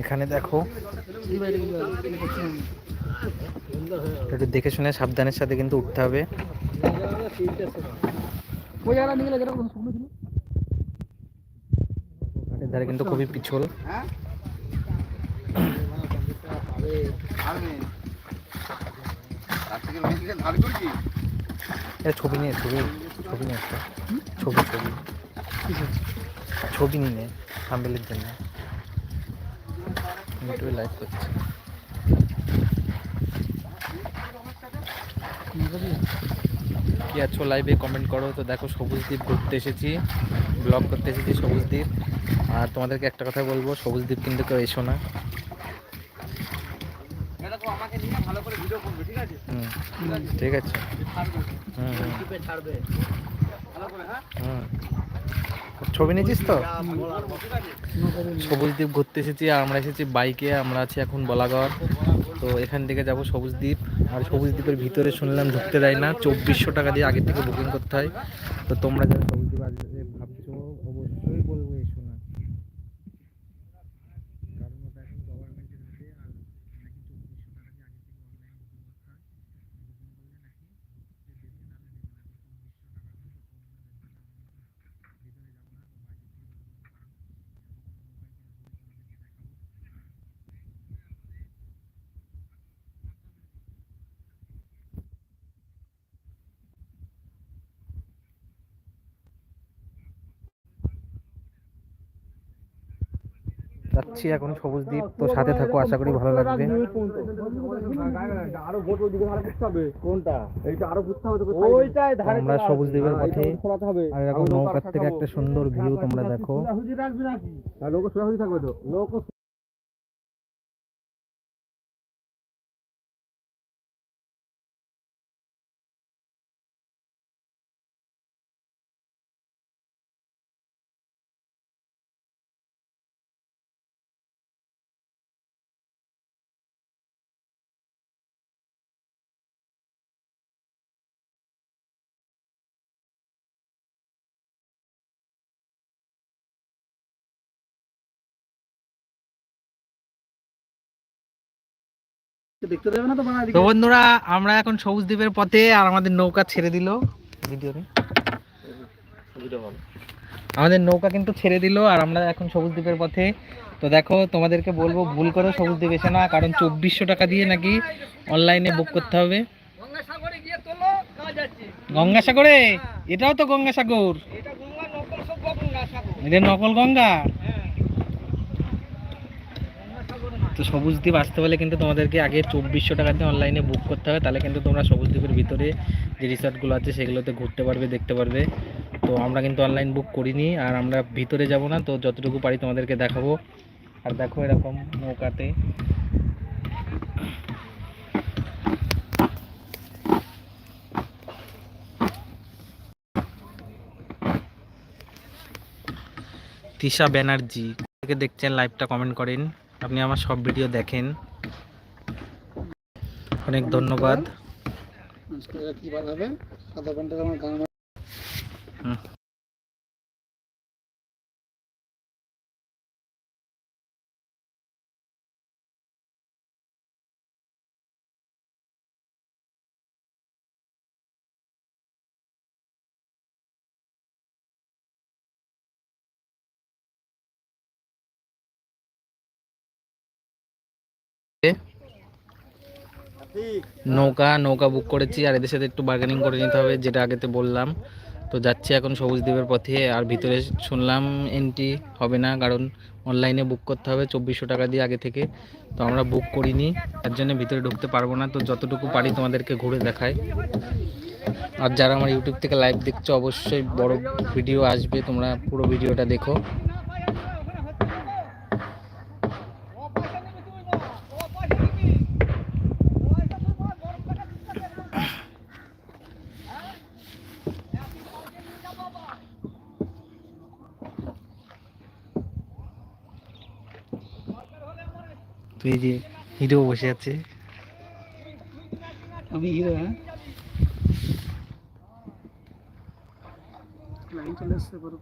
এখানে দেখো। একটু দেখে শুনে সাবধানের সাথে কিন্তু উঠতে হবে। ধারে কিন্তু খুবই পিছল। ছবি নিয়ে ছবি ছবি নিয়ে ছবি ছবি। ছবি নিয়ে থাম্বেলের জন্য। ইউটিউবে লাইভ করছে। কি আছো লাইভে কমেন্ট করো। তো দেখো সবুজ দ্বীপ ঘুরতে এসেছি। ব্লগ করতে এসেছি সবুজ দ্বীপ আর তোমাদেরকে একটা কথা বলব সবুজ দ্বীপ কিন্তু কেউ এসো না। ঠিক আছে। হুম, হুম। ছবি নিয়েছিস তো? সবুজ দ্বীপ ঘুরতে এসেছি আমরা এসেছি বাইকে, আমরা আছি এখন বলাগড়। তো এখান থেকে যাব সবুজ দ্বীপ, আর সবুজ দ্বীপের ভিতরে শুনলাম ঢুকতে দেয় না, চব্বিশশো টাকা দিয়ে আগের থেকে বুকিং করতে হয়। তো তোমরা যারা সবুজ দ্বীপ আসবে ভাবছ অবশ্যই বলব এসো না কারণ ওটা এখন গভর্নমেন্টের হাতে আর নাকি চব্বিশশো টাকা দিয়ে আগে থেকে অনলাইন বুকিং করতে হয় বুকিং করলে নাকি যে দেশে নামে দেবে না চব্বিশশো টাকা দিয়ে তো তোমরা ভিতরে যাব না তো বাইরে থেকে দেখাবো যাচ্ছি এখন সবুজ দ্বীপ তো সাথে থাকো আশা করি ভালো লাগবে। আরও ভোট ওইদিকে হবে। কোনটা? এইটা আরও ঘুরতে হবে ওইটাই ধারে আমরা সবুজ দ্বীপের পথে আর এরকম নৌকার থেকে একটা সুন্দর ভিউ তোমরা দেখো। দেখতে দেবে না তো তো বন্ধুরা আমরা এখন সবুজ দ্বীপের পথে আর আমাদের নৌকা ছেড়ে দিল। ভিডিও আমাদের নৌকা কিন্তু ছেড়ে দিল আর আমরা এখন সবুজ দ্বীপের পথে। তো দেখো তোমাদেরকে বলব ভুল করে সবুজ দ্বীপ এসে না কারণ চব্বিশশো টাকা দিয়ে নাকি অনলাইনে বুক করতে হবে। গঙ্গাসাগরে এটাও তো গঙ্গাসাগর। এটা নকল গঙ্গা। তো সবুজ দ্বীপ আসতে হলে কিন্তু তোমাদেরকে আগে চব্বিশশো টাকা দিয়ে অনলাইনে বুক করতে হবে। তাহলে কিন্তু তোমরা সবুজ দ্বীপের ভিতরে যে রিসর্টগুলো আছে সেগুলোতে ঘুরতে পারবে, দেখতে পারবে। তো আমরা কিন্তু অনলাইন বুক করিনি আর আমরা ভিতরে যাব না। তো যতটুকু পারি তোমাদেরকে দেখাবো। আর দেখো এরকম নৌকাতে। তিশা ব্যানার্জি। দেখছেন? লাইভটা কমেন্ট করেন। আপনি আমার সব ভিডিও দেখেন। অনেক ধন্যবাদ। নৌকা নৌকা বুক করেছি আর এদের সাথে একটু বার্গেনিং করে নিতে হবে, যেটা আগেতে বললাম। তো যাচ্ছি এখন সবুজ দ্বীপের পথে, আর ভিতরে শুনলাম এন্ট্রি হবে না, কারণ অনলাইনে বুক করতে হবে চব্বিশশো টাকা দিয়ে আগে থেকে। তো আমরা বুক করিনি, তার জন্য ভিতরে ঢুকতে পারব না। তো যতটুকু পারি তোমাদেরকে ঘুরে দেখায় আর যারা আমার ইউটিউব থেকে লাইভ দেখছ, অবশ্যই বড় ভিডিও আসবে, তোমরা পুরো ভিডিওটা দেখো। তো এই যে হিরো বসে আছে। আমি হিরো হ্যাঁ? লাইন চলে বড়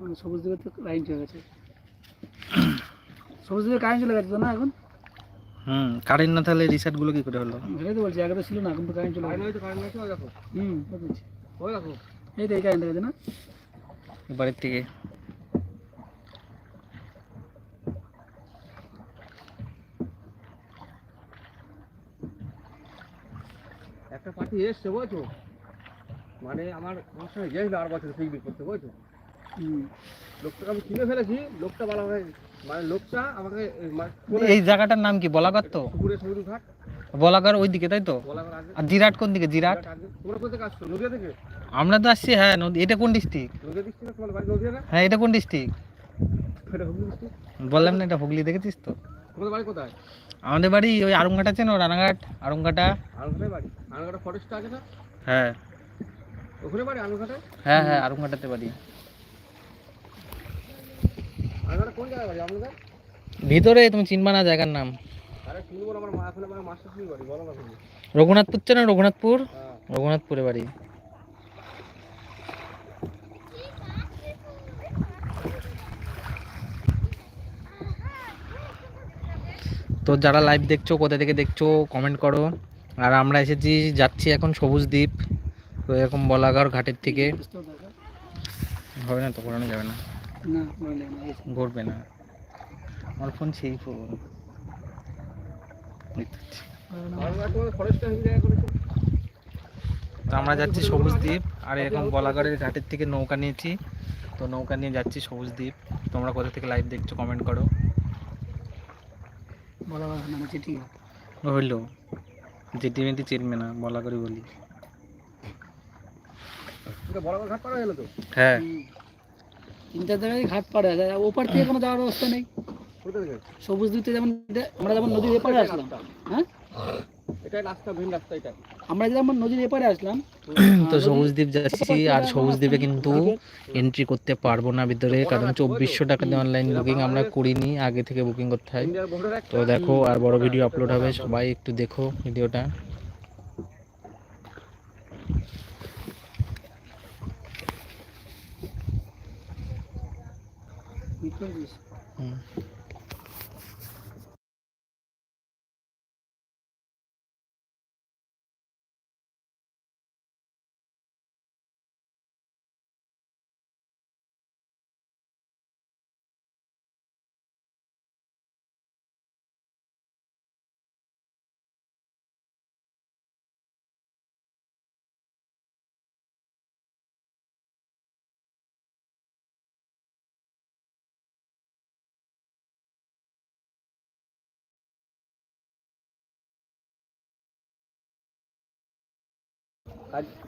মানে সবুজ দিকে তো লাইন চলে গেছে। সবুজ দিকে কারেন্ট চলে গেছে তো না এখন? হুম কারেন্ট না তাহলে রিসার্টগুলো কি করে হলো? সেটাই তো বলছি আগে তো ছিল না এখন তো কারেন্ট চলে গেছে। কারেন্ট দেখো হুম ওই ওই দেখো। এই তো এই কারেন্ট গেছে না? বাড়ির থেকে। একটা পার্টি এসছে বুঝছ? মানে আমার আমার সঙ্গে গেছিল আর বছর পিকনিক করতে বুঝছ? লোকটাকে আমি চিনে ফেলেছি লোকটা বলা হয় মানে লোকটা আমাকে এই মা- এই জায়গাটার নাম কি বলাগড় তো? পুকুরে সমুদ্র ঘাট। বলাগড় ওই দিকে তাই তো? আর জিরাট কোন দিকে জিরাট? তোমরা কোথা থেকে আসছো নদিয়া থেকে? আমরা তো আসছি হ্যাঁ নদী এটা কোন ডিস্ট্রিক্ট? নদিয়া ডিস্ট্রিক্ট তোমার বাড়ি নদিয়া না হ্যাঁ এটা কোন ডিস্ট্রিক্ট। বললাম না এটা হুগলি দেখেছিস তো? তোমাদের বাড়ি কোথায়? আমাদের বাড়ি ওই আরমঘাট আছে না রানাঘাট আরমঘাটা। আলুঘাটায় বাড়ি? আলুঘাটা ফরেস্ট আছে না? হ্যাঁ। ওখানে বাড়ি হ্যাঁ হ্যাঁ আরমঘাটাতে বাড়ি। আলুঘাটা কোন জায়গায় বাড়ি? আপনাদের ভিতরে তুমি চিনবা না জায়গার নাম। আরে শুনব আমার মা এখন আমার মাস্টার শুনি বলো না রঘুনাথপুর চেনো রঘুনাথপুর? হ্যাঁ। রঘুনাথপুরে বাড়ি। তো যারা লাইভ দেখছ কোথা থেকে দেখছ কমেন্ট করো। আর আমরা এসেছি যাচ্ছি এখন সবুজ দ্বীপ তো এরকম বলাগড় ঘাটের থেকে। হবে না তো ঘোরানো যাবে না। ঘুরবে না। আমার ফোন সেই ফোন তো আমরা যাচ্ছি সবুজ দ্বীপ আর এরকম বলাগড়ের ঘাটের থেকে নৌকা নিয়েছি। তো নৌকা নিয়ে যাচ্ছি সবুজ দ্বীপ। তোমরা কোথা থেকে লাইভ দেখছ কমেন্ট করো। বলা কথা না চিঠি। হইল। যেটি মেটি চিনবে না বলি ঘাট পাড়া গেল তো? হ্যাঁ। জায়গায় ঘাট পাড়ে। ওপার থেকে কোনো যাওয়ার অবস্থা নেই। সবুজ দিতে যেমন আমরা যেমন নদীর এপারে আসলাম। হ্যাঁ? এটাই রাস্তা ভিন রাস্তা এটা। আমরা যেমন নদীর এপারে আসলাম তো সবুজ দ্বীপ যাচ্ছি আর সবুজ দ্বীপে কিন্তু এন্ট্রি করতে পারব না ভিতরে কারণ চব্বিশশো টাকা দিয়ে অনলাইন বুকিং আমরা করিনি আগে থেকে বুকিং করতে হয়। তো দেখো আর বড় ভিডিও আপলোড হবে সবাই একটু দেখো ভিডিওটা। হুম।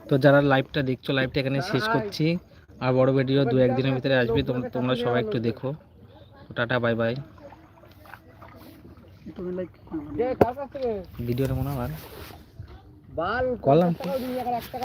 তো যারা লাইভটা দেখছ লাইভটা এখানে শেষ করছি। আর বড় ভিডিও দু একদিনের ভিতরে আসবে তোম- তোমরা সবাই একটু দেখো। টাটা বাই বাই ভিডিওটা মনে হয় বাল